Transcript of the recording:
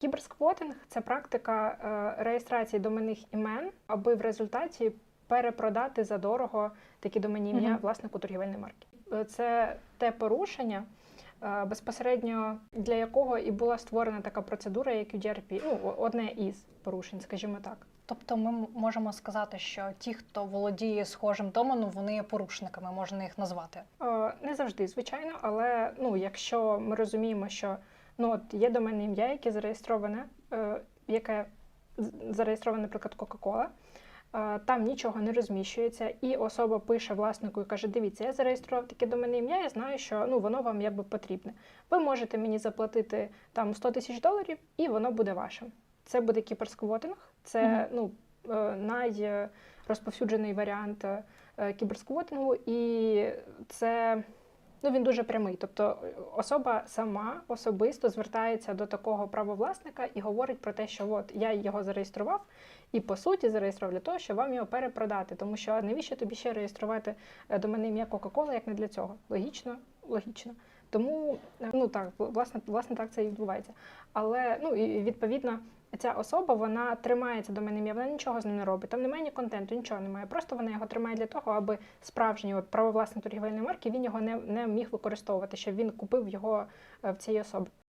Кіберсквотинг це практика е, реєстрації доменних імен, аби в результаті перепродати за дорого такі доменні ім'я Мгм. власнику торгівельної марки. Е, Це те порушення, е, безпосередньо для якого і була створена така процедура, як UDRP. Ну, одне із порушень, скажімо так. Тобто ми можемо сказати, що ті, хто володіє схожим доменом, вони є порушниками, можна їх назвати. Не завжди, звичайно, але ну, якщо ми розуміємо, що ну, от є доменне ім'я, яке зареєстроване, е, яке зареєстроване, наприклад, Coca-Cola, е, там нічого не розміщується, і особа пише власнику і каже: Дивіться, я зареєстрував таке доменне ім'я, я знаю, що ну, воно вам якби потрібне. Ви можете мені заплатити там 100 тисяч доларів, і воно буде вашим. Це буде кіберсквотинг, це Мгм. ну, е, найрозповсюджений варіант кіберсквотингу, і це ну, він дуже прямий. Тобто е, особа сама особисто звертається до такого правовласника і говорить про те, що от я його зареєстрував, і по суті зареєстрував для того, щоб вам його перепродати. Тому що навіщо тобі ще реєструвати до доменне ім'я Coca-Cola, як не для цього? Логічно, логічно. Тому е, ну так, власне, власне так це і відбувається. Але ну і відповідно. Ця особа вона тримається до мене, вона нічого з ним не робить. Там немає ні контенту, нічого немає. Просто вона його тримає для того, аби справжній от, правовласник торгівельної марки він його не, не міг використовувати, щоб він купив його е, в цієї особи.